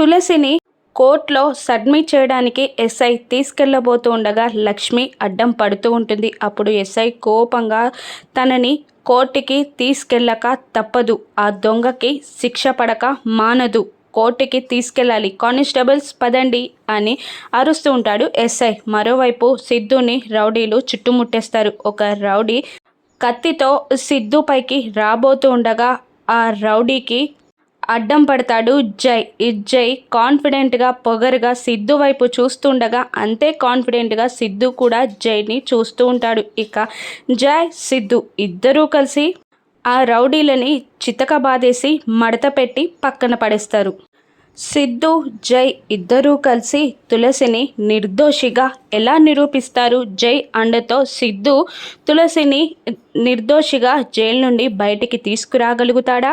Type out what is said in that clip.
తులసిని కోర్టులో సబ్మిట్ చేయడానికి ఎస్ఐ తీసుకెళ్ళబోతూ ఉండగా లక్ష్మి అడ్డం పడుతూ ఉంటుంది. అప్పుడు ఎస్ఐ కోపంగా తనని కోర్టుకి తీసుకెళ్ళక తప్పదు. ఆ దొంగకి శిక్ష పడక మానదు. కోర్టుకి తీసుకెళ్ళాలి. కానిస్టేబుల్స్ పదండి అని అరుస్తూ ఉంటాడు ఎస్ఐ. మరోవైపు సిద్ధుని రౌడీలు చుట్టుముట్టేస్తారు. ఒక రౌడీ కత్తితో సిద్ధు పైకి రాబోతూ ఉండగా ఆ రౌడీకి అడ్డం పడతాడు జై. ఇజ్జయ్ జై కాన్ఫిడెంట్గా పొగరుగా సిద్ధు వైపు చూస్తుండగా అంతే కాన్ఫిడెంట్గా సిద్ధు కూడా జైని చూస్తూ ఉంటాడు. ఇక జై సిద్ధు ఇద్దరూ కలిసి ఆ రౌడీలని చితక బాధేసి మడత పెట్టి పక్కన పడేస్తారు. సిద్ధు జై ఇద్దరూ కలిసి తులసిని నిర్దోషిగా ఎలా నిరూపిస్తారు? జై అండతో సిద్ధు తులసిని నిర్దోషిగా జైలు నుండి బయటికి తీసుకురాగలుగుతాడా?